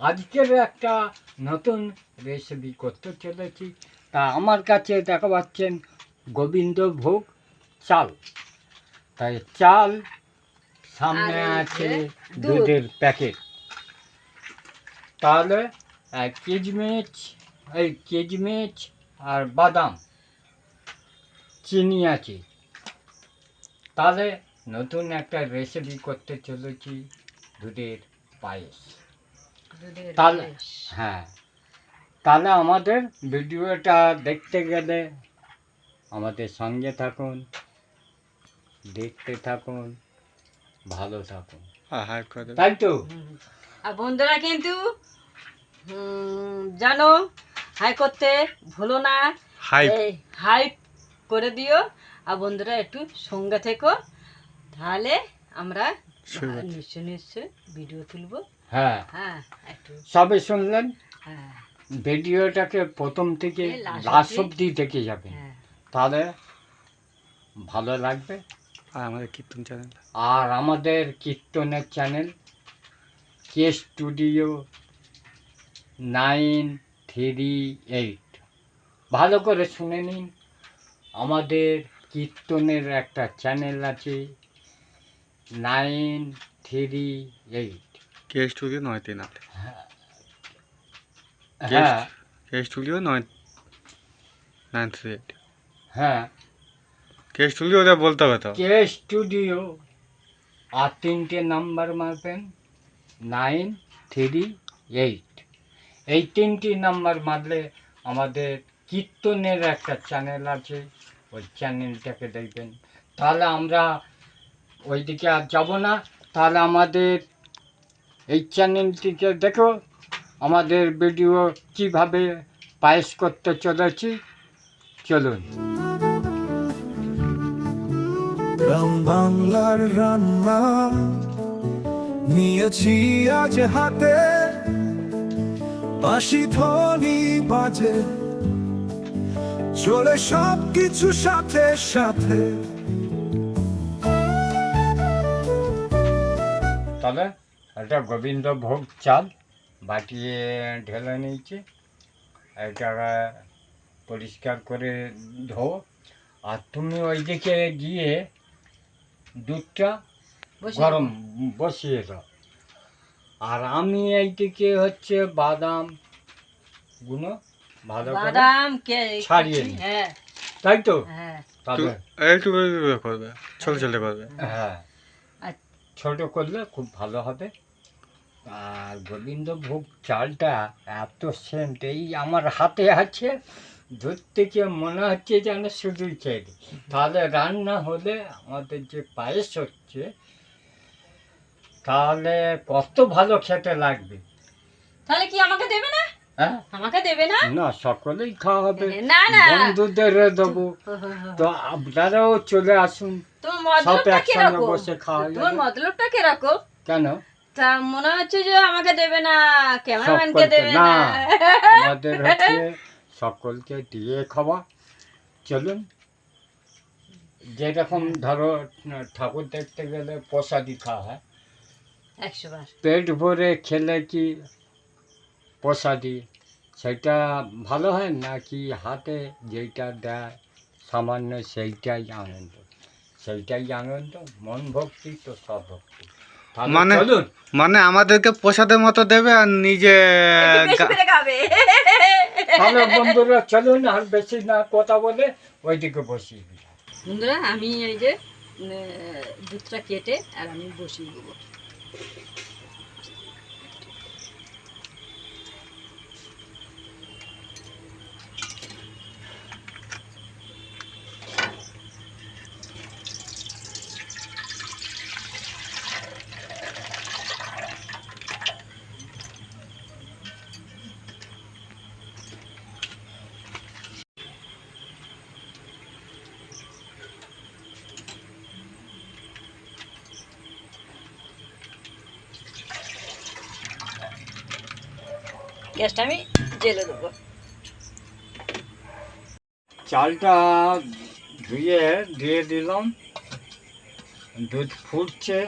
আজকের একটা নতুন রেসিপি করতে চলেছি। তা আমার কাছে দেখা পাচ্ছেন গোবিন্দভোগ চাল। তাই চাল সামনে আছে দুধের প্যাকেট। তাহলে কিচমিচ এই কিচমিচ আর বাদাম চিনি আছে। তাহলে নতুন একটা রেসিপি করতে চলেছি দুধের পায়েস। তাহলে হ্যাঁ। তাহলে আমাদের ভিডিওটা দেখতে গেলে আমাদের সঙ্গে থাকুন দেখতে থাকুন ভালো থাকুন। হাই তাই তো? আর বন্ধুরা কিন্তু হুম, জানো হাই করতে ভুলো না। হাই হাই করে দিও। আর বন্ধুরা একটু সঙ্গে থেকো। তাহলে আমরা। নিশ্চয় নিশ্চয় ভিডিও তুলবো? হ্যাঁ। হ্যাঁ সবে শুনলেন? হ্যাঁ। ভিডিওটাকে প্রথম থেকে লাস্ট অব্দি দেখে যাবেন। হ্যাঁ। তাহলে ভালো লাগবে? আর আমাদের কীর্তন চ্যানেল আর আমাদের কীর্তনের চ্যানেল কে স্টুডিও নাইন থ্রি এইট। ভালো করে শুনে নিন। আমাদের কীর্তনের একটা চ্যানেল আছে। Nine three eight. নয় তিন আট। হ্যাঁ। স্টুডিও নয় নাইন থ্রি এইট। হ্যাঁ। কে স্টুডিও ওটা বলতে হবে তো। কে স্টুডিও আর তিনটে নাম্বার মারবেন। Nine three eight. এই তিনটি নাম্বার মারলে আমাদের কীর্তনের একটা চ্যানেল আছে। ওই চ্যানেলটাকে দেখবেন। তাহলে আমরা ওইদিকে আর যাব না। তাহলে আমাদের এই চ্যানেলটিকে দেখো, আমাদের ভিডিও কীভাবে পায়েস করতে চলেছি। চলুন। গ্রাম বাংলার রান্না নিয়েছি আজ হাতে। বাসি ধ্বনি বাজে, চলে সব কিছু সাথে সাথে। তাহলে একটা গোবিন্দভোগ চাল। বাটিয়ে ঢেলে নিয়েছি। এটা পরিষ্কার করে ধো। আর তুমি ওইদিকে গিয়ে দুধটা গরম বসিয়ে দাও। আর আমি এইদিকে হচ্ছে বাদামগুলো ভালো বাদাম কে ছাড়িয়ে নিই। হ্যাঁ। তাই তো? হ্যাঁ। একটু করবে ছোট ছোট করবে। হ্যাঁ। ছোট করলে খুব ভালো হবে। আর গোবিন্দভোগ চালটা এত সেন্ট, এই আমার হাতে আছে। দুধ থেকে মনে হচ্ছে যেন শুধুই খেয়ে। তাহলে রান্না হলে আমাদের যে পায়েস হচ্ছে, তাহলে কত ভালো খেতে লাগবে। তাহলে কি আমাকে দেবে না? হ্যাঁ? আমাকে দেবে না? না সকলেই খাওয়া হবে। না না। বন্ধুদের দেবো। তো আপনারাও চলে আসুন। তোমার মতলবটা কীরকম? বসে খাওয়া তোমার মতলবটা কীরকম? কেন? তা মনে হচ্ছে যে আমাকে দেবে না ক্যামেরাম্যানকে সকলকে দেবে না না। আমাদের হচ্ছে সকলকে দিয়ে খাওয়া। চলুন। যেরকম ধরো ঠাকুর দেখতে গেলে প্রসাদি খাওয়া হয়। একশো বার। পেট ভরে খেলে কি প্রসাদি সেটা ভালো হয় নাকি হাতে যেইটা দেয় সামান্য সেইটাই আনন্দ। সেইটাই আনন্দ মন ভক্তি তো সব ভক্তি। মানে- চলুন। মানে আমাদেরকে প্রসাদের মতো দেবে আর নিজে করে বন্ধুরা চলুন আর বেশি না কথা বলে ওইদিকে বসিয়ে বন্ধুরা আমি এই যে দুধটা কেটে আর আমি বসিয়ে দেবো। গ্যাসটা আমি জেলে দেবো। চালটা ধুয়ে দিয়ে দিলাম। দুধ ফুটছে।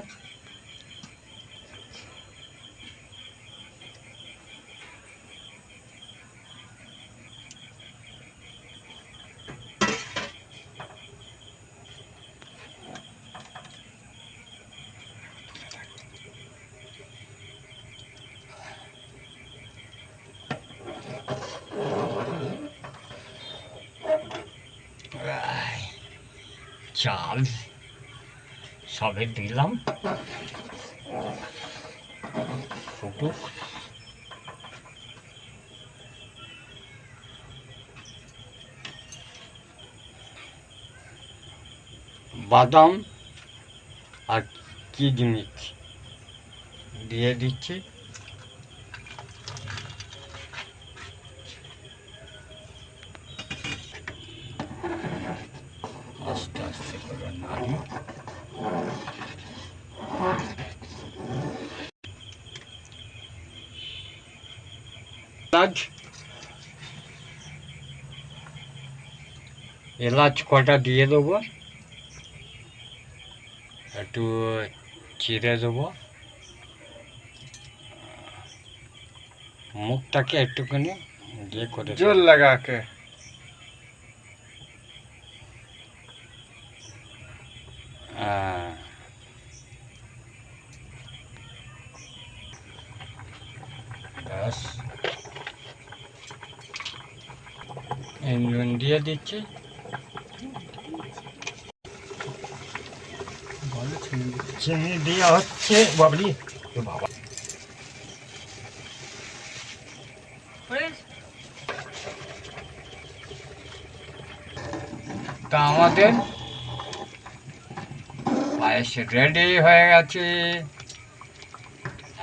চাল সবে দিলাম। ফুটুক বাদাম আর কিচমিচ দিয়ে দিচ্ছি আস্তে আস্তে করে নাড়ি এলাচ এলাচ কটা দিয়ে দেবো একটু চিড়ে দেবো মুখটাকে একটুখানি দিয়ে করে দেবো। जोर ব্যাস। নুন দিয়ে দিচ্ছি। চিনি দেওয়া হচ্ছে বাবলি। বাবা। তা আমাদের পায়েস রেডি হয়ে গেছে।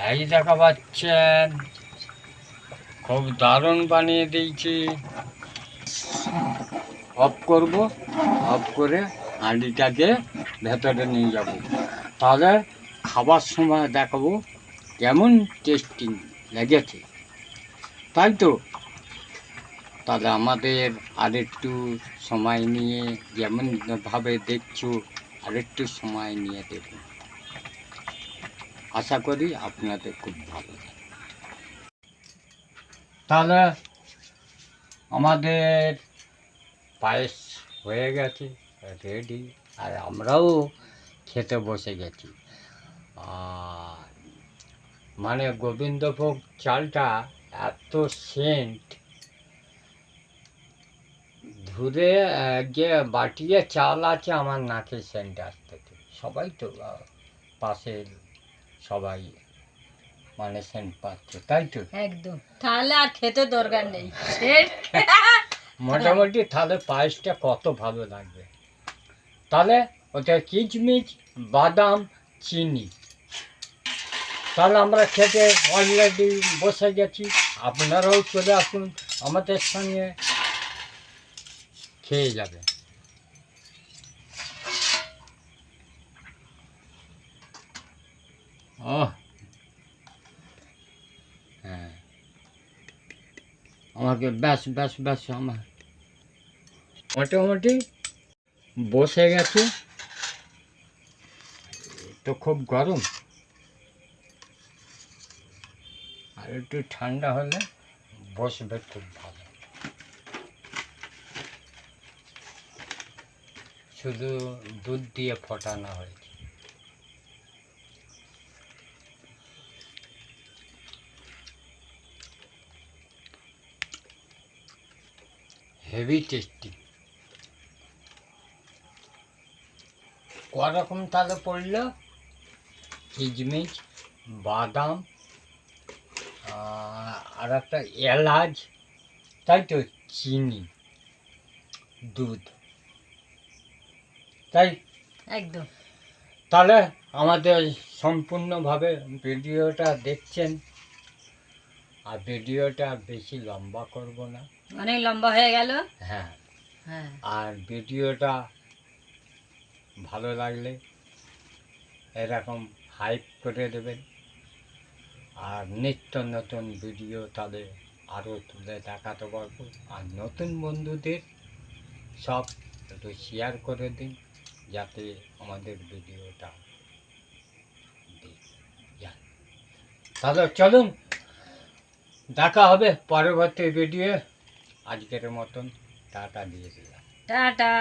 এই দেখা পাচ্ছেন। খুব দারুণ বানিয়ে দিয়েছি। অফ করব, অফ করে হাঁড়িটাকে ভেতরে নিয়ে যাব। তাহলে খাবার সময় দেখাবো, কেমন টেস্টিং লেগেছে। তাই তো? তাহলে আমাদের আরেকটু সময় নিয়ে যেমনভাবে দেখছ, আরেকটু সময় নিয়ে দেখুন। আশা করি আপনাদের খুব ভালো লাগবে। তাহলে আমাদের পায়েস হয়ে গেছে রেডি আর আমরাও খেতে বসে গেছি। আর মানে গোবিন্দভোগ চালটা এত সেন্ট, ধুরে যে বাটিয়ে চাল আছে আমার নাকে সেন্ট আসতেছে। সবাই তো পাশের সবাই মানে সেন্ট পাচ্ছে তাই তো? একদম। তাহলে আর খেতে দরকার নেই। মোটামুটি তাহলে পায়েসটা কত ভালো লাগবে? তাহলে ওটা কিচমিচ বাদাম চিনি। তাহলে আমরা খেতে অলরেডি বসে গেছি। আপনারাও চলে আসুন আমাদের সঙ্গে। খেয়ে যাবে। ও আমাকে ব্যাস ব্যাস ব্যাস, আমার। মোটামুটি বসে গেছে। তো খুব গরম। আর একটু ঠান্ডা হলে বসবে খুব ভালো। শুধু দুধ দিয়ে ফোটানো হয়েছে। হেভি টেস্টি রকম তাহলে পড়ল কিচমিচ বাদাম আর একটা এলাচ তাই তো চিনি দুধ। তাই? একদম। তাহলে আমাদের সম্পূর্ণভাবে ভিডিওটা দেখছেন আর ভিডিওটা বেশি লম্বা করব না। অনেক লম্বা হয়ে গেল। হ্যাঁ। হ্যাঁ। আর ভিডিওটা ভালো লাগলে এরকম হাইপ করে দেবেন। আর নিত্য নতুন ভিডিও তাহলে আরও তুলে দেখাতে পারব আর নতুন বন্ধুদের সব একটু শেয়ার করে দিন যাতে আমাদের ভিডিওটা তাহলে চলুন দেখা হবে পরবর্তী ভিডিও আজকের মতন টাটা দিয়ে দিলাম। টাটা।